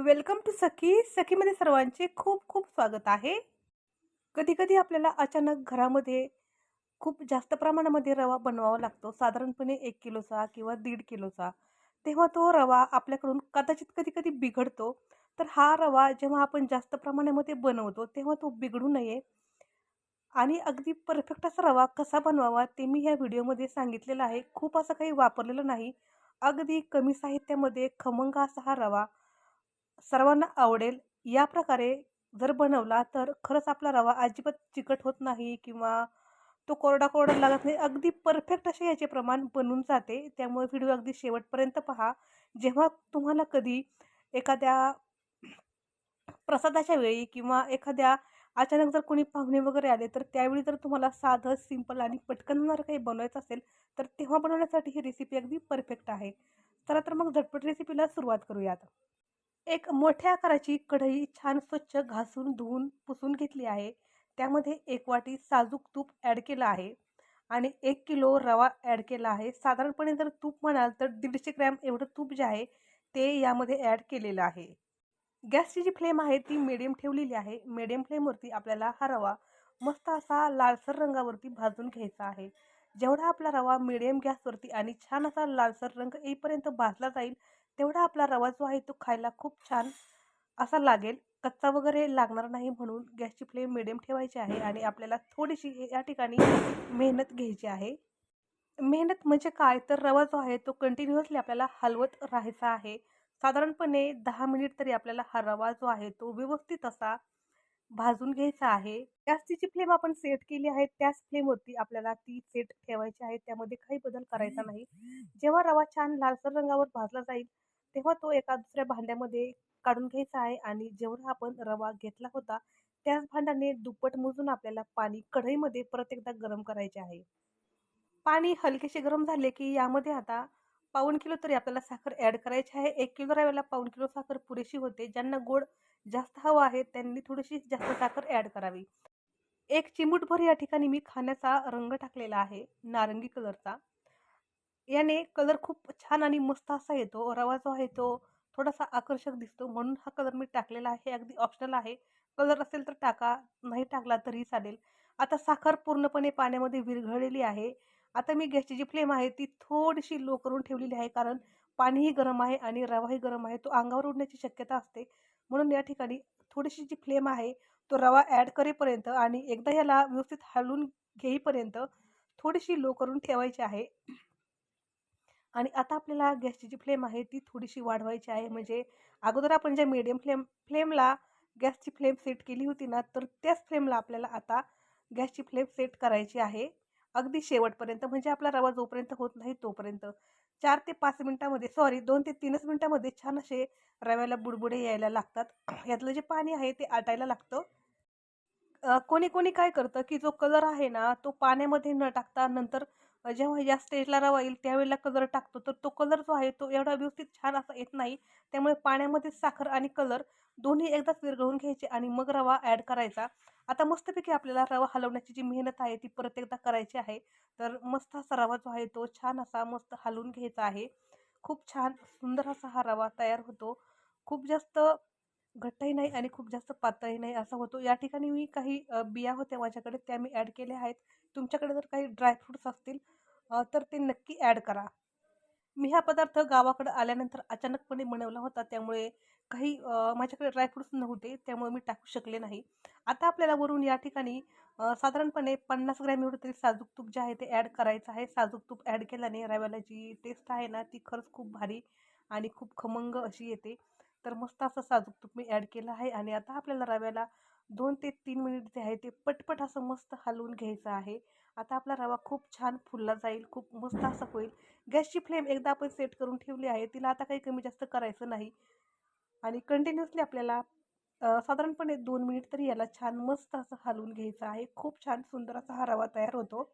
Welcome to सखी. सखीमध्ये सर्वांचे खूप खूप स्वागत आहे. कधी कधी आपल्याला अचानक घरामध्ये खूप जास्त प्रमाणामध्ये रवा बनवावा लागतो. साधारणपणे एक किलोचा किंवा दीड किलोचा. तेव्हा तो रवा आपल्याकडून कदाचित कधी कधी बिघडतो. तर हा रवा जेव्हा आपण जास्त प्रमाणामध्ये बनवतो तेव्हा तो बिघडू नये. आणि अगदी परफेक्ट असा रवा कसा बनवावा ते मी ह्या व्हिडिओमध्ये सांगितलेलं आहे. खूप असं काही वापरलेलं नाही. अगदी कमी साहित्यामध्ये खमंग असा हा रवा सर्वांना आवडेल. या प्रकारे जर बनवला तर खरंच आपला रवा अजिबात चिकट होत नाही किंवा तो कोरडा कोरडा लागत नाही. अगदी परफेक्ट असे याचे प्रमाण बनून जाते. त्यामुळे व्हिडिओ अगदी शेवटपर्यंत पहा. जेव्हा तुम्हाला कधी एखाद्या प्रसादाच्या वेळी किंवा एखाद्या अचानक जर कोणी पाहुणे वगैरे आले तर त्यावेळी जर तुम्हाला साधं सिंपल आणि पटकन जर काही बनवायचं असेल तर तेव्हा बनवण्यासाठी ही रेसिपी अगदी परफेक्ट आहे. चला तर मग झटपट रेसिपीला सुरुवात करूयात. एक मोठ्या आकाराची कढई छान स्वच्छ घासून धुवून पुसून घेतली आहे. त्यामध्ये एक वाटी साजूक तूप ॲड केलं आहे आणि एक किलो रवा ॲड केला आहे. साधारणपणे जर तूप म्हणाल तर दीडशे ग्रॅम एवढं तूप जे आहे ते यामध्ये ॲड केलेलं आहे. गॅसची जी फ्लेम आहे ती मिडियम ठेवलेली आहे. मिडियम फ्लेमवरती आपल्याला हा रवा मस्त असा लालसर रंगावरती भाजून घ्यायचा आहे. जेवढा आपला रवा मिडियम गॅसवरती आणि छान असा लालसर रंग येईपर्यंत भाजला जाईल तेवढा आपला रवा जो आहे तो खायला खूप छान असा लागेल. कच्चा वगैरे लागणार नाही म्हणून गॅसची फ्लेम मिडियम ठेवायची आहे आणि आपल्याला थोडीशी या ठिकाणी मेहनत घ्यायची आहे. मेहनत म्हणजे काय? तर रवा जो आहे तो कंटिन्युअसली आपल्याला हलवत राहायचा आहे. साधारणपणे दहा मिनिट तरी आपल्याला हा रवा जो आहे तो व्यवस्थित असा भाजून घ्यायचा आहे. गॅसची फ्लेम आपण सेट केली आहे त्याच फ्लेमवरती आपल्याला ती सेट ठेवायची आहे. त्यामध्ये काही बदल करायचा नाही. जेव्हा रवा छान लालसर रंगावर भाजला जाईल तेव्हा तो एका दुसऱ्या भांड्यामध्ये काढून घ्यायचा आहे आणि जेवढा आपण रवा घेतला होता त्याच भांड्याने दुप्पट मोजून आपल्याला पाणी कढईमध्ये परत एकदा गरम करायचे आहे. पाणी हलकेसे गरम झाले की यामध्ये आता पाऊण किलो तरी आपल्याला साखर ॲड करायची आहे. एक किलो रव्याला पाऊण किलो साखर पुरेशी होते. ज्यांना गोड जास्त हवा आहे त्यांनी थोडीशी जास्त साखर ॲड करावी. एक चिमूटभर या ठिकाणी मी खाण्याचा रंग टाकलेला आहे नारंगी कलरचा याने कलर खूप छान आणि मस्त असा येतो रवा जो आहे तो थोडासा आकर्षक दिसतो म्हणून हा कलर मी टाकलेला आहे अगदी ऑप्शनल आहे. कलर असेल तर टाका नाही टाकला तरी चालेल. आता साखर पूर्णपणे पाण्यामध्ये विरघळलेली आहे. आता मी गॅसची जी फ्लेम आहे ती थोडीशी लो करून ठेवलेली आहे कारण पाणीही गरम आहे आणि रवाही गरम आहे तो अंगावर उडण्याची शक्यता असते. म्हणून या ठिकाणी थोडीशी जी फ्लेम आहे तो रवा ॲड करेपर्यंत आणि एकदा ह्याला व्यवस्थित हलवून घेईपर्यंत थोडीशी लो करून ठेवायची आहे. आणि आता आपल्याला गॅसची जी फ्लेम आहे ती थोडीशी वाढवायची आहे. म्हणजे अगोदर आपण ज्या मीडियम फ्लेम फ्लेमला गॅसची फ्लेम सेट केली होती ना तर त्याच फ्लेमला आपल्याला आता गॅसची फ्लेम सेट करायची आहे. अगदी शेवटपर्यंत म्हणजे आपला रवा जोपर्यंत होत नाही तोपर्यंत. चार ते पाच मिनटामध्ये सॉरी दोन ते तीनच मिनटामध्ये छान असे रव्याला बुडबुडे यायला लागतात. यातलं जे पाणी आहे ते आटायला लागतं. कोणी कोणी काय करतं की जो कलर आहे ना तो पाण्यामध्ये न टाकता नंतर जेव्हा या स्टेजला रवा येईल त्यावेळेला कलर टाकतो. तर तो कलर जो आहे तो एवढा व्यवस्थित छान असा येत नाही. त्यामुळे पाण्यामध्ये साखर आणि कलर दोन्ही एकदाच विरघळून घ्यायचे आणि मग रवा ॲड करायचा. आता मस्तपैकी आपल्याला रवा हलवण्याची जी मेहनत आहे ती परत एकदा करायची आहे. तर मस्त असा रवा जो आहे तो छान असा मस्त हलवून घ्यायचा आहे. खूप छान सुंदर असा हा रवा तयार होतो. खूप जास्त घट्टही नाही आणि खूप जास्त पातळही नाही असा होतो. या ठिकाणी मी काही बिया होत्या माझ्याकडे त्या मी ॲड केल्या आहेत. तुमच्याकडे जर काही ड्रायफ्रूट्स असतील तर ते नक्की ॲड करा. मी हा पदार्थ गावाकडं आल्यानंतर अचानकपणे बनवला होता त्यामुळे काही माझ्याकडे ड्रायफ्रूट्स नव्हते त्यामुळे मी टाकू शकले नाही. आता आपल्याला वरून या ठिकाणी साधारणपणे पन्नास ग्रॅम एवढं तरी साजूक तूप जे आहे ते ॲड करायचं आहे. साजूक तूप ॲड केल्याने रव्याला जी टेस्ट आहे ना ती खरंच खूप भारी आणि खूप खमंग अशी येते. तर मस्त असं साजूक तूप मी ॲड केलं आहे आणि आता आपल्याला रव्याला दोन ते तीन मिनिट जे आहे ते पटपट असं मस्त हलवून घ्यायचं आहे. आता आपला रवा खूप छान फुलला जाईल खूप मस्त असं होईल. गॅसची फ्लेम एकदा आपण सेट करून ठेवली आहे तिला आता काही कमी जास्त करायचं नाही. आणि कंटिन्युअसली आपल्याला साधारणपणे दोन मिनिट तरी याला छान मस्त असं हलवून घ्यायचं आहे. खूप छान सुंदर असा हा रवा तयार होतो.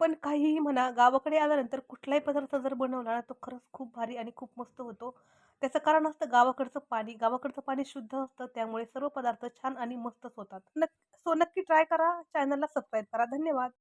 पण काहीही म्हणा गावाकडे आल्यानंतर कुठलाही पदार्थ जर बनवला ना तो खरंच खूप भारी आणि खूप मस्त होतो. त्याचं कारण असतं गावाकडचं पाणी. गावाकडचं पाणी शुद्ध असतं त्यामुळे सर्व पदार्थ छान आणि मस्तच होतात. नक्की सो नक्की ट्राय करा. चॅनलला सबस्क्राईब करा. धन्यवाद.